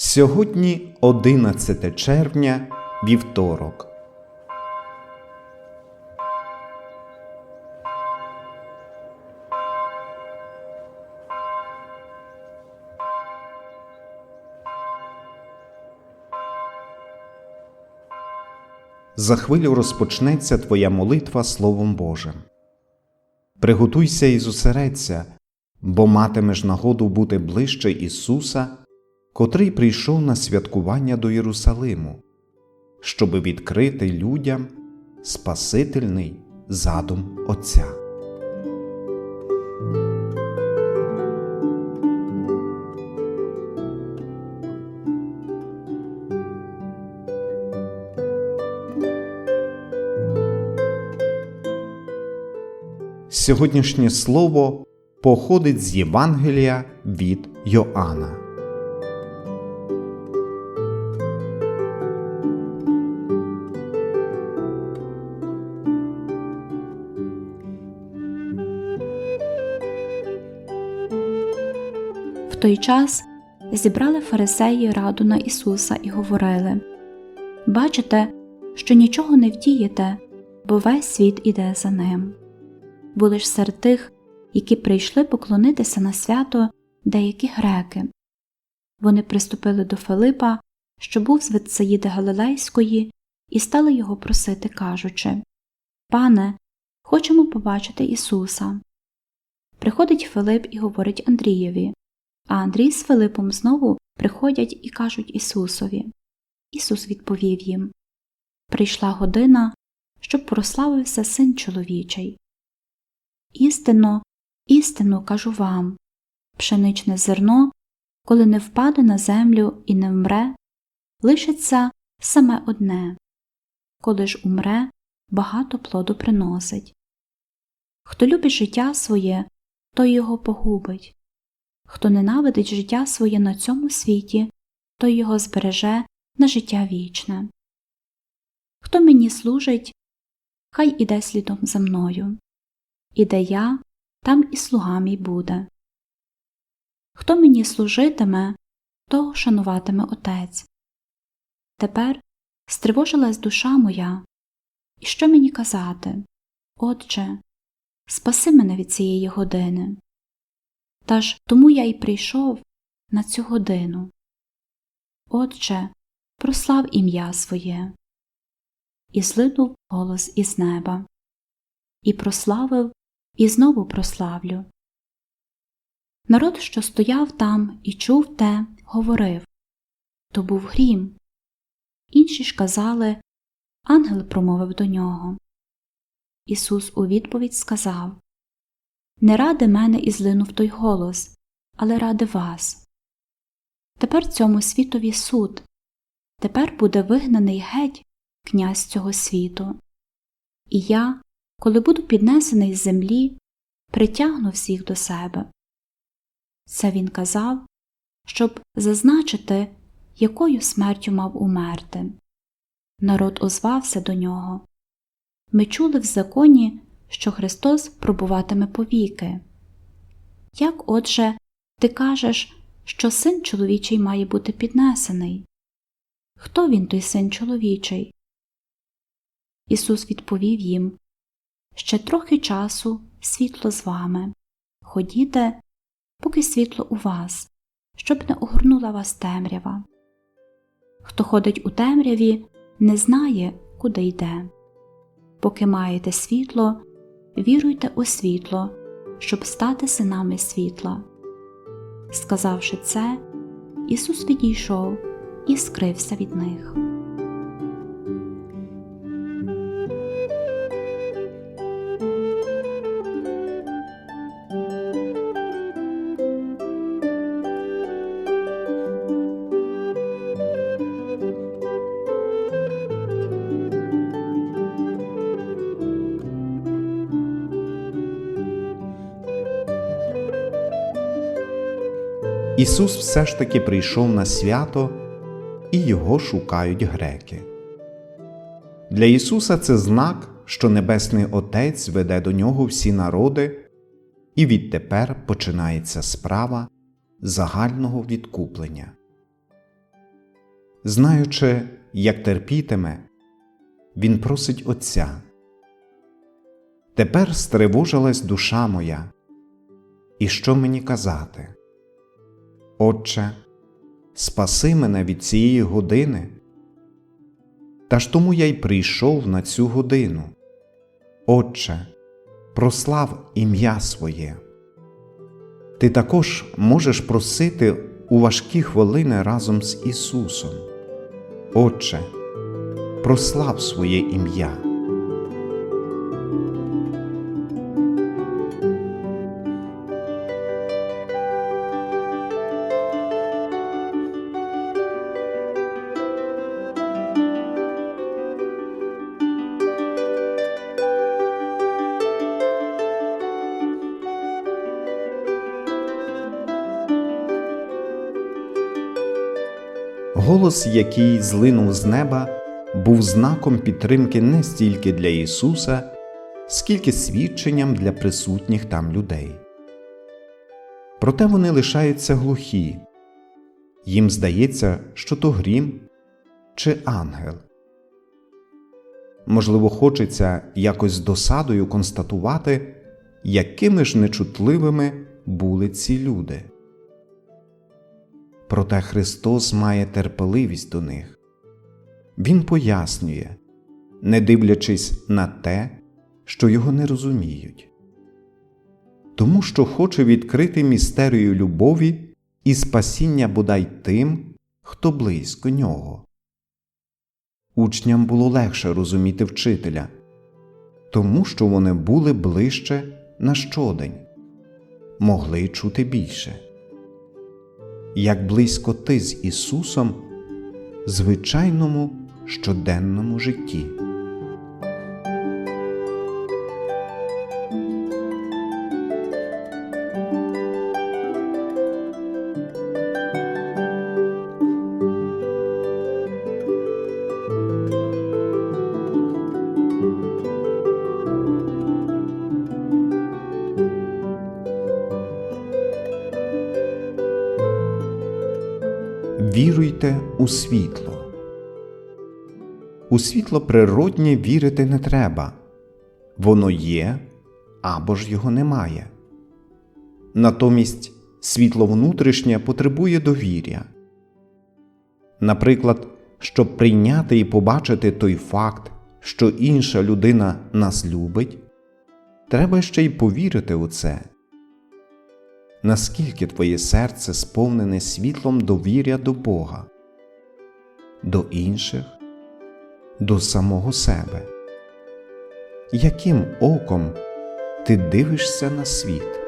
Сьогодні 11 червня, вівторок. За хвилю розпочнеться твоя молитва Словом Божим. Приготуйся і зосередься, бо матимеш нагоду бути ближче Ісуса, котрий прийшов на святкування до Єрусалиму, щоби відкрити людям Спасительний задум Отця. Сьогоднішнє слово походить з Євангелія від Йоанна. Той час зібрали фарисеї раду на Ісуса і говорили Бачите, що нічого не вдієте, бо весь світ іде за ним. Були ж серед тих, які прийшли поклонитися на свято деякі греки. Вони приступили до Филипа, що був з Витсаїди Галилейської, і стали його просити, кажучи Пане, хочемо побачити Ісуса. Приходить Филип і говорить Андрієві, а Андрій з Филипом знову приходять і кажуть Ісусові. Ісус відповів їм Прийшла година, щоб прославився син чоловічий. Істинно, істинно кажу вам пшеничне зерно, коли не впаде на землю і не вмре, лишиться саме одне, коли ж умре, багато плоду приносить. Хто любить життя своє, той його погубить, хто ненавидить життя своє на цьому світі, той його збереже на життя вічне. Хто мені служить, хай іде слідом за мною, і де я, там і слуга мій буде. Хто мені служитиме, того шануватиме Отець. Тепер стривожилась душа моя, і що мені казати? Отче, спаси мене від цієї години. Та ж тому я й прийшов на цю годину. Отче, прослав ім'я своє. І злинув голос із неба, і прославив, і знову прославлю. Народ, що стояв там і чув те, говорив то був грім. Інші ж казали ангел промовив до нього. Ісус у відповідь сказав Не ради мене і злинув той голос, але ради вас. Тепер цьому світові суд, тепер буде вигнаний геть князь цього світу. І я, коли буду піднесений з землі, притягну всіх до себе. Це він казав, щоб зазначити, якою смертю мав умерти. Народ озвався до нього. Ми чули в законі, що Христос пробуватиме повіки. Як, отже, ти кажеш, що син чоловічий має бути піднесений? Хто він той син чоловічий? Ісус відповів їм Ще трохи часу світло з вами. Ходіте, поки світло у вас, щоб не огорнула вас темрява. Хто ходить у темряві, не знає, куди йде. Поки маєте світло, віруйте у світло, щоб стати синами світла. Сказавши це, Ісус відійшов і скрився від них. Ісус все ж таки прийшов на свято, і його шукають греки. Для Ісуса це знак, що Небесний Отець веде до нього всі народи, і відтепер починається справа загального відкуплення. знаючи, як терпітиме, він просить Отця. Тепер стривожилась душа моя. І що мені казати? Отче, спаси мене від цієї години. Та ж тому я й прийшов на цю годину. Отче, прослав ім'я своє. Ти також можеш просити у важкі хвилини разом з Ісусом. Отче, прослав своє ім'я. Голос, який злинув з неба, був знаком підтримки не стільки для Ісуса, скільки свідченням для присутніх там людей. Проте вони лишаються глухі, їм здається, що то грім чи ангел. Можливо, хочеться якось з досадою констатувати, якими ж нечутливими були ці люди. Проте Христос має терпеливість до них. Він пояснює, не дивлячись на те, що його не розуміють, тому що хоче відкрити містерію любові і спасіння бодай тим, хто близько нього. Учням було легше розуміти вчителя, тому що вони були ближче на щодень, могли чути більше як близько ти з Ісусом звичайному щоденному житті. Віруйте у світло. У світло природнє вірити не треба воно є або ж його немає. Натомість світло внутрішнє потребує довір'я. Наприклад, щоб прийняти і побачити той факт, що інша людина нас любить, треба ще й повірити у це наскільки твоє серце сповнене світлом довір'я до Бога, до інших, до самого себе, яким оком ти дивишся на світ?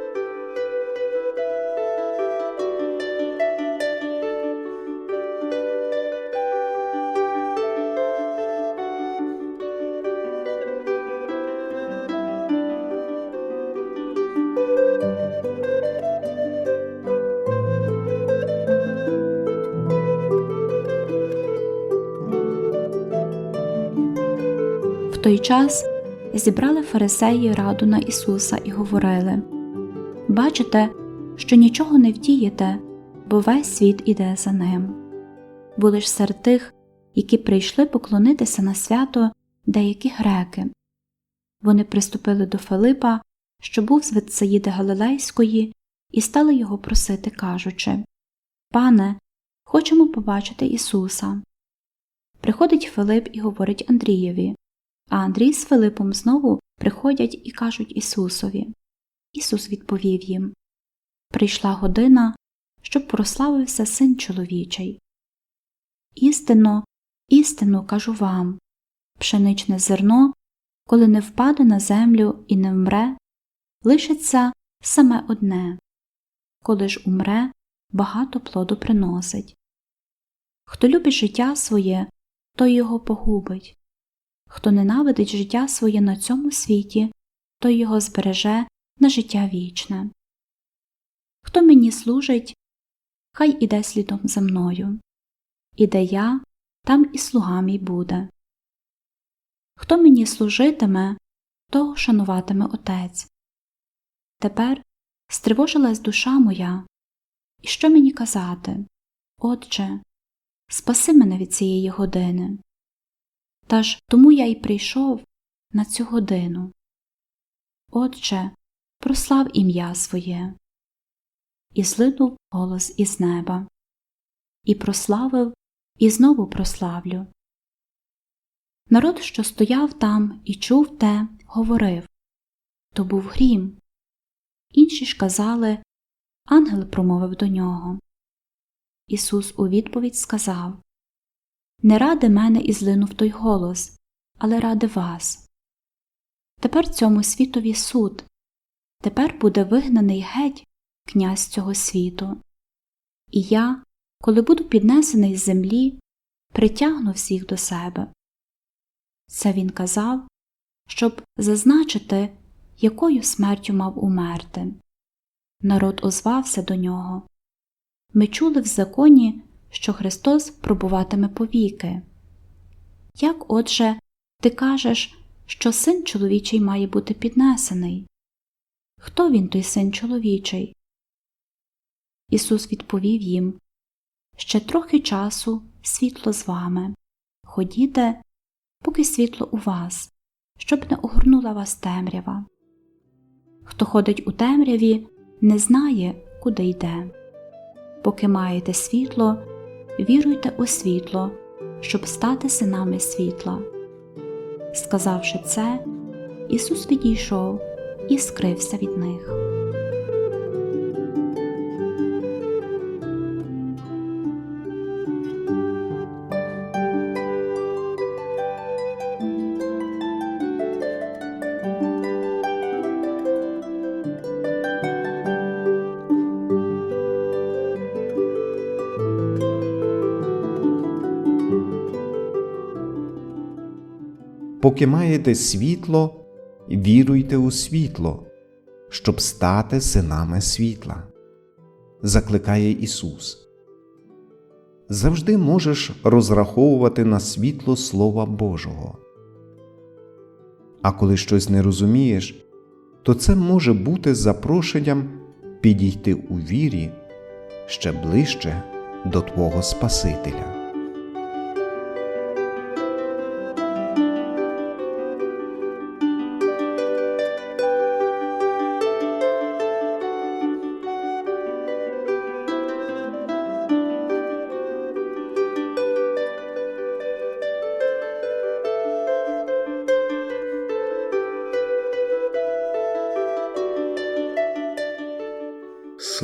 Той час зібрали фарисеї раду на Ісуса і говорили Бачите, що нічого не вдієте, бо весь світ іде за ним. Були ж серед тих, які прийшли поклонитися на свято деякі греки. Вони приступили до Филипа, що був з Витсаїди Галилейської, і стали його просити, кажучи Пане, хочемо побачити Ісуса. Приходить Филип і говорить Андрієві, а Андрій з Филипом знову приходять і кажуть Ісусові. Ісус відповів їм Прийшла година, щоб прославився син чоловічий. Істинно, істинно кажу вам пшеничне зерно, коли не впаде на землю і не вмре, лишиться саме одне, коли ж умре, багато плоду приносить. Хто любить життя своє, той його погубить. Хто ненавидить життя своє на цьому світі, той його збереже на життя вічне. Хто мені служить, хай іде слідом за мною. І де я, там і слуга мій буде. Хто мені служитиме, того шануватиме Отець. Тепер стривожилась душа моя, і що мені казати? Отче, спаси мене від цієї години. Та ж тому я й прийшов на цю годину. Отче, прослав ім'я своє. І злинув голос із неба. І прославив, і знову прославлю. Народ, що стояв там і чув те, говорив то був грім. Інші ж казали ангел промовив до нього. Ісус у відповідь сказав Не ради мене і злинув той голос, але ради вас. Тепер цьому світові суд, тепер буде вигнаний геть князь цього світу. І я, коли буду піднесений з землі, притягну всіх до себе. Це він казав, щоб зазначити, якою смертю мав умерти. Народ озвався до нього. Ми чули в законі, що Христос пробуватиме повіки. Як, отже, ти кажеш, що син чоловічий має бути піднесений? Хто він той син чоловічий? Ісус відповів їм Ще трохи часу світло з вами. Ходіте, поки світло у вас, щоб не огорнула вас темрява. Хто ходить у темряві, не знає, куди йде. Поки маєте світло, віруйте у світло, щоб стати синами світла. Сказавши це, Ісус відійшов і скрився від них. Поки маєте світло, віруйте у світло, щоб стати синами світла, закликає Ісус. Завжди можеш розраховувати на світло Слова Божого. А коли щось не розумієш, то це може бути запрошенням підійти у вірі ще ближче до Твого Спасителя.